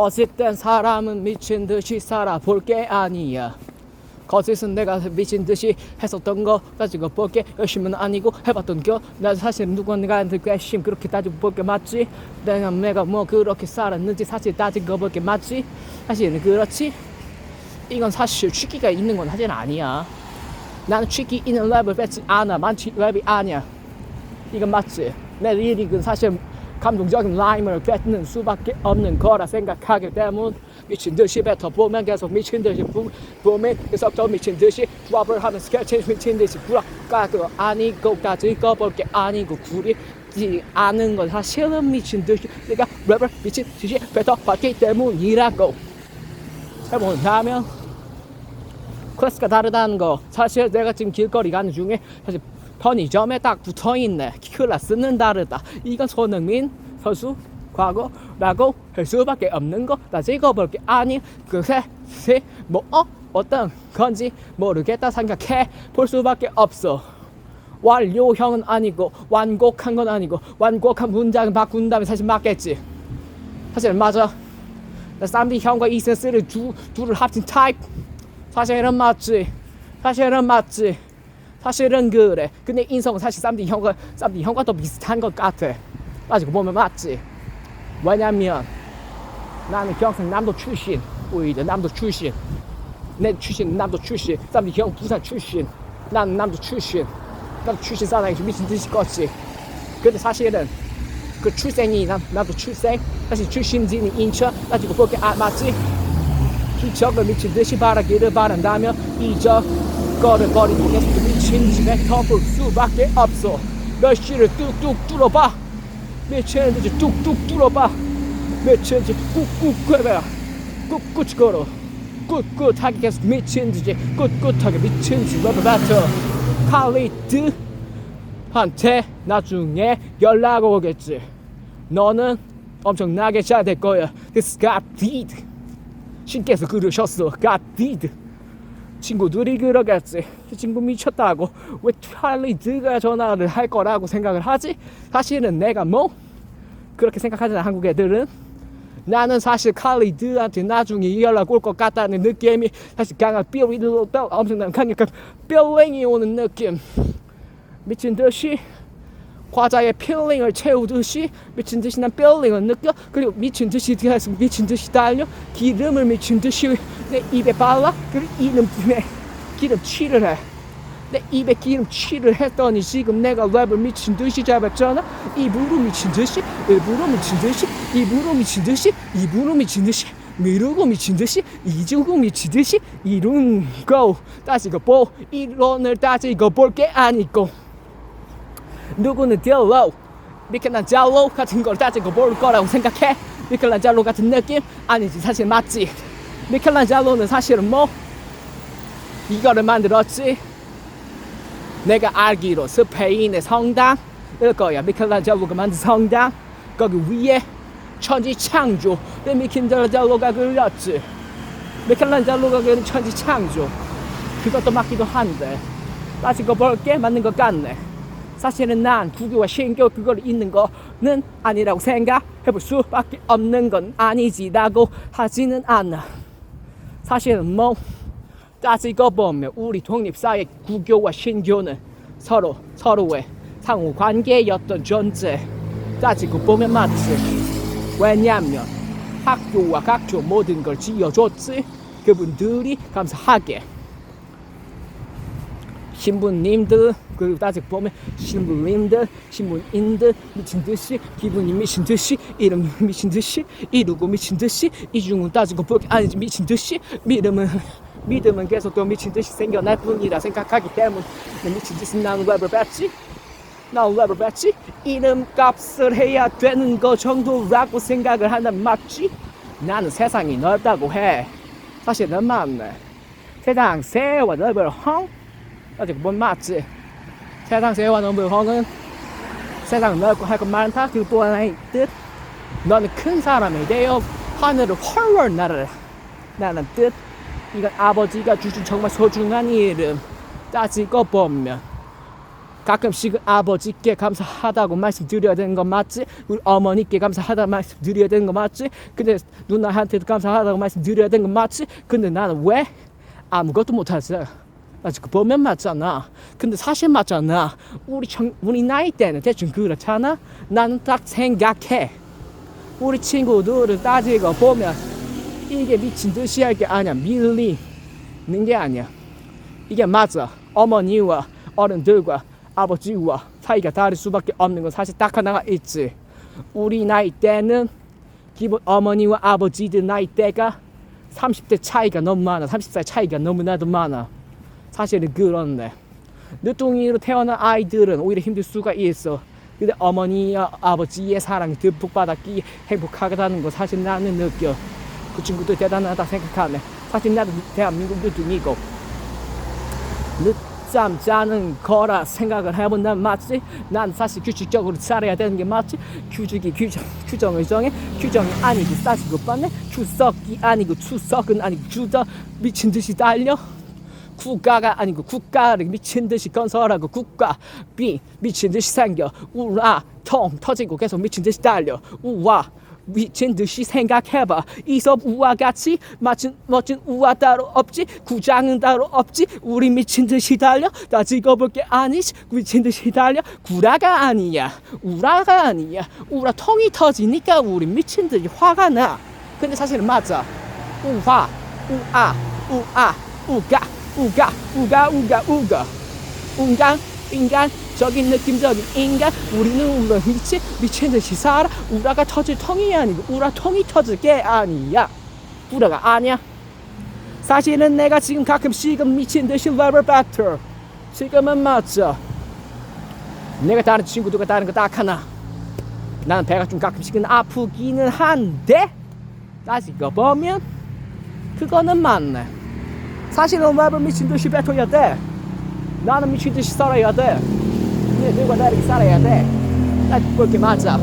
거짓된 사람은 미친 듯이 살아볼 게 아니야. 거짓은 내가 미친 듯이 했었던 거 가지고 볼게 열심은 아니고 해봤던 거나 사실 누군가한테 관심 그렇게 따지고 볼게 맞지? 내가 내가 뭐 그렇게 살았는지 사실 따지고 볼게 맞지? 사실은 그렇지? 이건 사실 취기가 있는 건 사실 아니야. 나는 취기 있는 랩을 뺏지 않아. 많지 랩이 아니야. 이건 맞지? 내 리릭은 사실 감동적인 라임을 뱉는 수밖에 없는 거라 생각하기 때문 미친 듯이 뱉어보면 계속 미친 듯이 부, 보면 계속 더 미친 듯이 드랍을 하면 스케치 미친 듯이 부락가도 아니고 가지고 볼게 아니고 구리 지 않은 건 사실은 미친 듯이 내가 랩을 미친 듯이 뱉어봤기 때문이라고. 해본다면 클래스가 다르다는 거. 사실 내가 지금 길거리 가는 중에 사실 편의점에 딱 붙어 있네. 클래스는 다르다. 이건 손흥민 선수 과거라고 할 수밖에 없는 거. 따지고 볼게. 아니 그새 뭐 어? 어떤 건지 모르겠다 생각해. 볼 수밖에 없어. 완료형은 아니고 완곡한 건 아니고 완곡한 문장을 바꾼 다음에 사실 맞겠지. 사실 맞아. 나 쌈디 형과 이센스를 두, 둘을 합친 타입. 사실은 맞지. 사실은 맞지 사실은 그래. 근데 인성은 사실 쌈디 형과 쌈디 형과 더 비슷한 것 같아. 따지고 보면 맞지? 왜냐면 나는 경상남도 출신 오히려 남도 출신. 내 출신 남도 출신. 쌈디 형 부산 출신. 나는 남도 출신. 남도 출신 사람이 미친 듯이 껐지. 근데 사실은 그 출생이 남, 나도 출생? 사실 출신지는 인천? 따지고 볼게 아 맞지? 기적을 미친 듯이 바라기를 바란다면 이적 통해서 미친 집에 덮을 수밖에 없어 몇 시를 뚝뚝 뚫어봐 미친 듯이 뚝뚝 뚫어봐 미친 듯이 꾹꾹 괴배라 꿋꿋이 걸어 꿋꿋하게 계속 미친 듯이 꿋꿋하게 미친 듯이 랩을 뱉어 칼리드 한테 나중에 연락 오겠지. 너는 엄청나게 잘 될 거야. This God did. 신께서 그러셨어. God did. 친구들이 그러겠지. 이 친구 미쳤다고. 왜 찰리드가 전화를 할 거라고 생각을 하지? 사실은 내가 뭐 그렇게 생각하잖아. 한국 애들은. 나는 사실 칼리드한테 나중에 연락 올 것 같다는 느낌이 사실 강한 뼈 위로 엄청난 강력한 뼈랭이 오는 느낌. 미친 듯이 과자에 필링을 채우듯이 미친 듯이 난 필링을 느껴. 그리고 미친 듯이 계속 미친 듯이 달려. 기름을 미친 듯이 내 입에 발라. 그리고 이름에 기름 칠을 해 내 입에 기름 칠을 했더니 지금 내가 랩을 미친 듯이 잡았잖아. 입으로 미친 듯이 입으로 미친 듯이 입으로 미친 듯이 입으로 미친 듯이 미루고 미친 듯이 이주고 미친 듯이 이룬 거 따지고 보. 이론을 따지고 볼 게 아니고 누구는 딜로 미켈란젤로 같은 걸 따지고 볼 거라고 생각해? 미켈란젤로 같은 느낌? 아니지 사실 맞지. 미켈란젤로는 사실은 뭐? 이거를 만들었지. 내가 알기로 스페인의 성당 일 거야. 미켈란젤로가 만든 성당. 거기 위에 천지 창조. 미켈란젤로가 그렸지? 미켈란젤로가 그린 천지 창조. 그것도 맞기도 한데. 따지고 볼게. 맞는 것 같네 사실은 난 구교와 신교 그걸 있는 거는 아니라고 생각해 볼 수밖에 없는 건 아니지라고 하지는 않아. 사실은 뭐 따지고 보면 우리 독립사회 구교와 신교는 서로 서로의 상호 관계였던 존재. 따지고 보면 맞지. 왜냐면 학교와 각종 모든 걸 지어줬지. 그분들이 감사하게. 신부님들 그리고 따지고 보면 신부님들 신부인들 미친 듯이 기분이 미친 듯이 이름 미친 듯이 이루고 미친 듯이 이중은 따지고 보기 아니지 미친 듯이 믿음은 믿음은 계속 또 미친 듯이 생겨날 뿐이라 생각하기 때문에 미친 듯이 나는 랩을 뱉지 나는 랩을 뱉지 이름값을 해야 되는 거 정도라고 생각을 한다면 맞지? 나는 세상이 넓다고 해. 사실은 맞네. 세상 세와 넓을 헝 아직 뭔 맞지? 세상 너무 허는 세상 넓고 할것 많다. 그리고 또 하나의 뜻. 너는 큰 사람이 되어 하늘을 헐헐 날아라. 나는 뜻. 이건 아버지가 주신 정말 소중한 이름. 따지고 보면 가끔씩은 아버지께 감사하다고 말씀드려야 되는 거 맞지? 우리 어머니께 감사하다고 말씀드려야 되는 거 맞지? 근데 누나한테도 감사하다고 말씀드려야 되는 거 맞지? 근데 나는 왜 아무것도 못하지? 나 지금 보면 맞잖아. 근데 사실 맞잖아. 우리 청, 우리 나이 때는 대충 그렇잖아. 나는 딱 생각해. 우리 친구들을 따지고 보면 이게 미친 듯이 할 게 아니야. 밀리는 게 아니야. 이게 맞아. 어머니와 어른들과 아버지와 사이가 다를 수밖에 없는 건 사실 딱 하나가 있지. 우리 나이 때는 기본 어머니와 아버지들 나이 때가 30대 차이가 너무 많아. 30살 차이가 너무나도 많아. 사실은 그런데 늦둥이로 태어난 아이들은 오히려 힘들 수가 있어. 근데 어머니와 아버지의 사랑이 듬뿍 받았기에 행복하다는 거 사실 나는 느껴. 그 친구들 대단하다 생각하네. 사실 나도 대한민국 늦둥이고 늦잠 자는 거라 생각을 해본다면 맞지? 난 사실 규칙적으로 살아야 되는 게 맞지? 규칙이 규정, 규정을 정해 규정이 아니고 따지고 뻔해 추석이 아니고 추석은 아니고 주저 미친 듯이 달려 국가가 아니고 국가를 미친 듯이 건설하고 국가 비 미친 듯이 생겨. 우라 통 터지고 계속 미친 듯이 달려. 우와 미친 듯이 생각해봐. 이섭 우와 같이 멋진 멋진 우와 따로 없지 구장은 따로 없지. 우리 미친 듯이 달려. 다 찍어볼 게 아니지 미친 듯이 달려. 구라가 아니야 우라가 아니야. 우라 통이 터지니까 우리 미친 듯이 화가 나. 근데 사실은 맞아. 우화 우아 우아 우가 우가 우가 우가 우가. 인간 인간 적인 느낌적인 인간. 우리는 우라 미치 미친 듯이 살아. 우라가 터질 통이 아니고 우라 통이 터질 게 아니야. 우라가 아니야. 사실은 내가 지금 가끔씩은 미친 듯이 레벨 배틀 지금은 맞죠 내가 다른 친구들과 다른 거 딱 하나. 나는 배가 좀 가끔씩은 아프기는 한데 따지고 보면 그거는 맞네 사실은 랩을 미친 듯이 뱉어야 돼. 나는 미친 듯이 살아야 돼. 너희들과 다르게 살아야 돼. 딱 그렇게 맞아.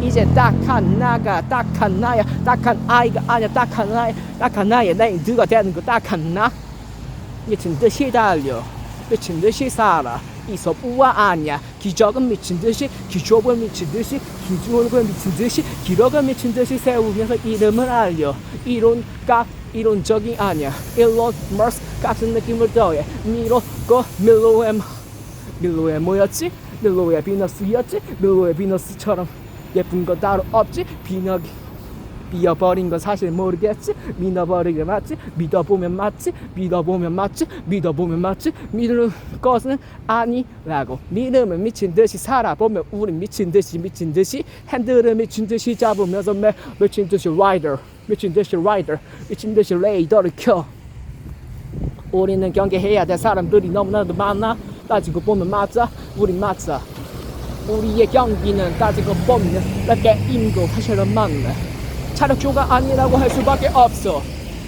이제 딱한 나가, 딱한 나야, 딱한 아이가 아니야, 딱한 나야, 딱한 나야. 내 너가 되는 거 딱한 나. 미친 듯이 달려. 미친 듯이 살아. 이섭우와 아니야. 기적은 미친 듯이, 기적은 미친 듯이, 기적은 미친 듯이, 기록은 미친 듯이 세우면서 이름을 알려. 이론가 이론적이 아니야. 일론 머스 같은 느낌을 더해. 미로고 밀로엠 밀로에 뭐였지? 밀로의 비너스였지? 밀로의 비너스처럼 예쁜 거 따로 없지? 비너기 비어버린 건 사실 모르겠지 믿어버리게 맞지 믿어보면 맞지 믿어보면 맞지 믿어보면 맞지 믿는 것은 아니라고 믿음은 미친 듯이 살아보면 우린 미친 듯이 미친 듯이 핸들을 미친 듯이 잡으면서 매, 미친 듯이 라이더 미친 듯이 라이더 미친 듯이 레이더를 켜 우리는 경계해야 될 사람들이 너무나도 많아. 따지고 보면 맞아 우린 맞아. 우리의 경기는 따지고 보면 몇 게임고 사실은 맞네 차력조가 아니라고 할 수밖에 없어.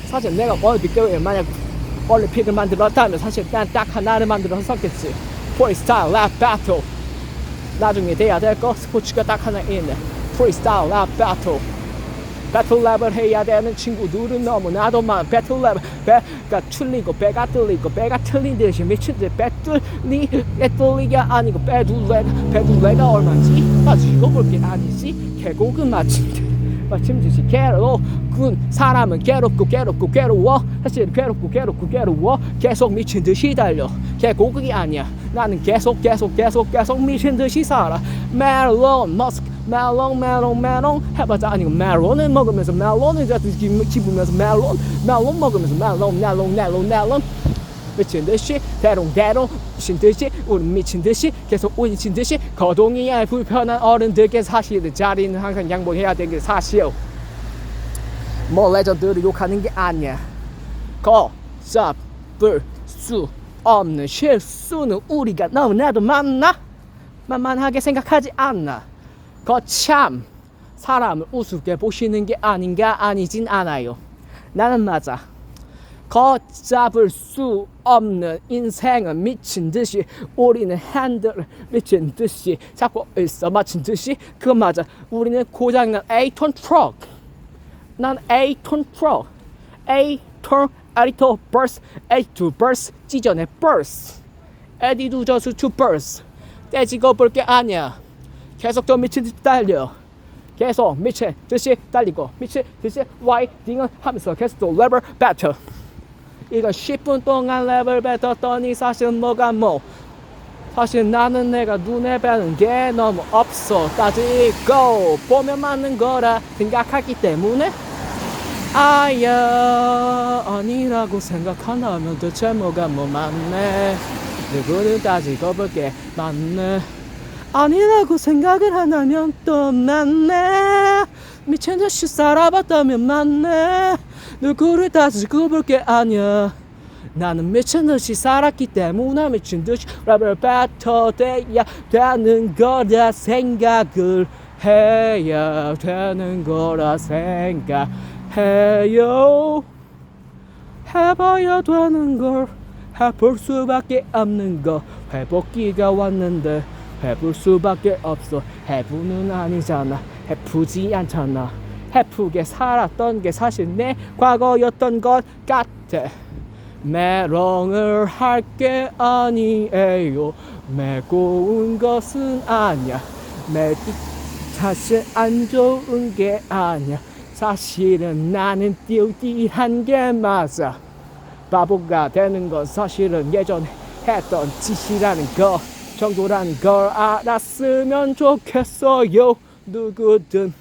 사실 내가 올림픽대회에 만약 올림픽을 만들었다면 사실 난 딱 하나를 만들었었겠지. 프리스타일 랩 배틀. 나중에 돼야 될 거 스포츠가 딱 하나 있네. 프리스타일 랩 배틀 배틀랩을 해야 되는 친구들은 너무나도 많아 배틀랩 배가 틀리고 배가 틀리고 배가 틀린 듯이 미친 듯 배틀리 배틀리가 아니고 배둘레 배둘레가 얼마인지? 따지고 볼게 아니지? 계곡은 마침 듯 마침 듯이 괴로운 사람은 괴롭고 괴롭고 괴로워. 사실 괴롭고 괴롭고 괴로워. 계속 미친 듯이 달려. 계곡이 아니야. 나는 계속 계속 계속 계속 미친 듯이 살아. 멜론 머스크 멜론 멜론 멜론 해봤자. 아니고 멜론을 먹으면서 멜론을 자꾸 집으면서 멜론 멜론 먹으면서 멜론 멜론 멜론 멜론. 미친 듯이 대롱대롱 미친 듯이 우리 미친 듯이 계속 미친 듯이 거동이야 불편한 어른들께 사실은 자리는 항상 양보해야 되는 게 사실 뭐 레전드를 욕하는 게 아니야. 거잡을 수 없는 실수는 우리가 너무나도 많나? 만만하게 생각하지 않나 거참 사람을 우습게 보시는 게 아닌가 아니진 않아요. 나는 맞아. 걷잡을 수 없는 인생은 미친 듯이 우리는 핸들을 미친 듯이 잡고 있어 마친 듯이. 그거 맞아. 우리는 고장난 에이톤 트럭. 난 에이톤 트럭. 에이톤 에디터 버스 에이투 버스 찢어내 버스. 에디두 저수 투 버스. 떼지고 볼 게 아니야 계속 더 미친 듯이 달려. 계속 미친 듯이 달리고 미친 듯이 와이딩을 하면서 계속 또 레벨 배틀 이거 10분 동안 레벨 뱉었더니 사실 뭐가 뭐. 사실 나는 내가 눈에 뵈는 게 너무 없어. 따지고 보면 맞는 거라 생각하기 때문에 아야 아니라고 생각한다면 대체 뭐가 뭐 맞네. 누구를 따지고 볼게 맞네 아니라고 생각을 한다면 또 맞네. 미친 듯이 살아봤다면 맞네. 누구를 따지고 볼게 아니야. 나는 미친 듯이 살았기 때문에 미친 듯이 랩을 뱉어대야 되는 거라 생각을 해야 되는 거라 생각해요. 해봐야 되는 걸 해볼 수밖에 없는 거. 회복기가 왔는데 해볼 수밖에 없어. 해부는 아니잖아. 해프지 않잖아. 해프게 살았던 게 사실 내 과거였던 것 같아. 메롱을 할 게 아니에요. 메고 온 것은 아니야. 메기 사실 안 좋은 게 아니야. 사실은 나는 띠우띠한 게 맞아. 바보가 되는 건 사실은 예전에 했던 짓이라는 거 정도라는 걸 알았으면 좋겠어요. 누구든